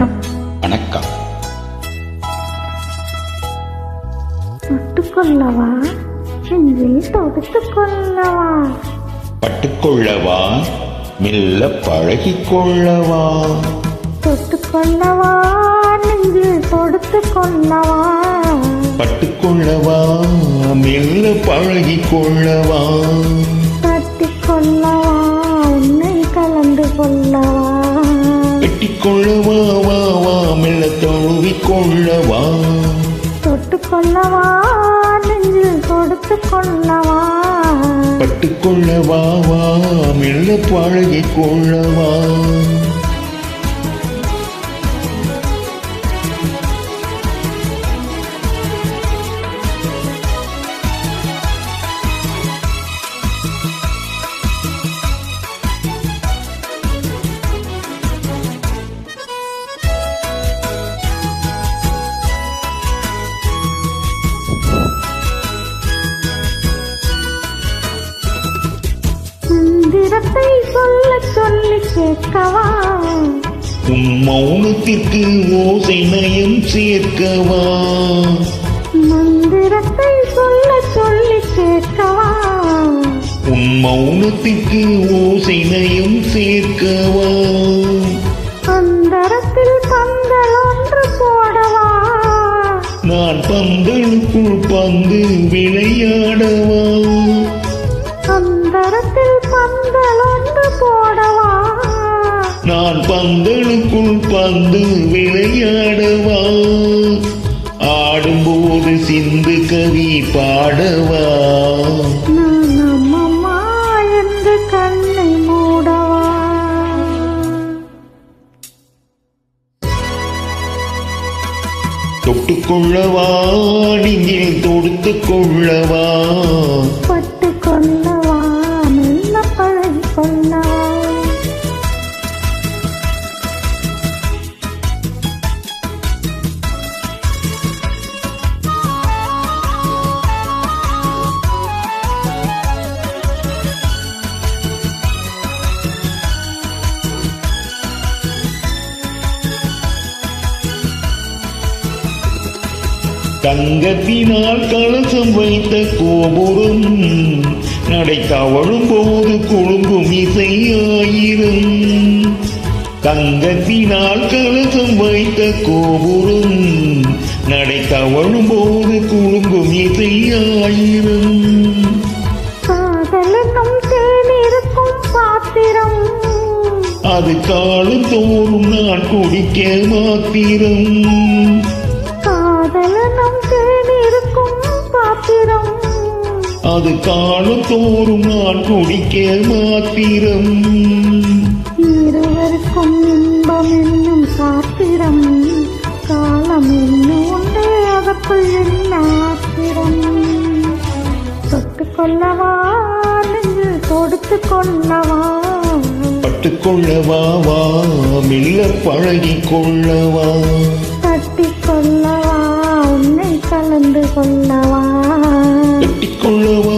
வணக்கம். வணக்கம். தொட்டுக்கொள்ளவா? நெஞ்சில் தொடுத்துக் கொள்ளவா பட்டுக்கொள்ளவா? மெல்ல பழகிக் கொள்ளவா தொட்டுக்கொள்ளவா? நெஞ்சில் தொடுத்துக் கொள்ளவா பட்டுக்கொள்ளவா? மெல்ல பழகிக் கொள்ளவா தொட்டுக்கொள்ளவா நெஞ்சில் தொடுத்துக் கொள்ளவா பட்டுக்கொள்ளவா வா மெல்ல பழகிக் கொள்ளவா? மந்திரத்தை சொல்ல சொல்லி கேட்கவா? உன் மௌனத்திற்கு ஓசை நயம் சேர்க்கவா? மந்திரத்தை சொல்ல சொல்லி கேட்கவா? உன் மௌனத்திற்கு ஓசை நயம் சேர்க்கவா? அந்தரத்தில் பந்தல் ஒன்று போடவா? நான் பந்தலுக்குள் பந்து விளையாடவா? அந்தரத்தில் பந்தல் ஒன்று போடவா? நான் பந்தலுக்குள் பந்து விளையாடவா? ஆடும்போது சிந்து கவி பாடவா? தொட்டுக்கொள்ளவா நீங்கள் தொடுத்து கொள்ளவா பட்டு கொள்ளவா தங்கத்தினால் கலசம் வைத்த கோபுரம் நடை தவழும் போது குழுங்கும் இசை ஆயிரம் தங்கத்தினால் கலசம் வைத்த கோபுரம் நடை தவழும் போது குழுங்கும் இசை ஆயிரம் காதலனும் தேனிருக்கும் பாத்திரம். அது காலம் தோறும் நான் குடிக்க மாத்திரம். அது காலம் தோறும் நான் குடிக்க மாத்திரம். இருவருக்கும் இன்பம் என்னும் சாத்திரம் காலம் என்னும் உண்டே அதற்குள் என்ன ஆத்திரம்? தொட்டு கொள்ளவா நெஞ்சில் தொடுத்து கொள்ளவா வா மெல்ல கொள்ளவா தட்டி கொள்ளவா உன்னை கலந்து கொள்ளவா? pulou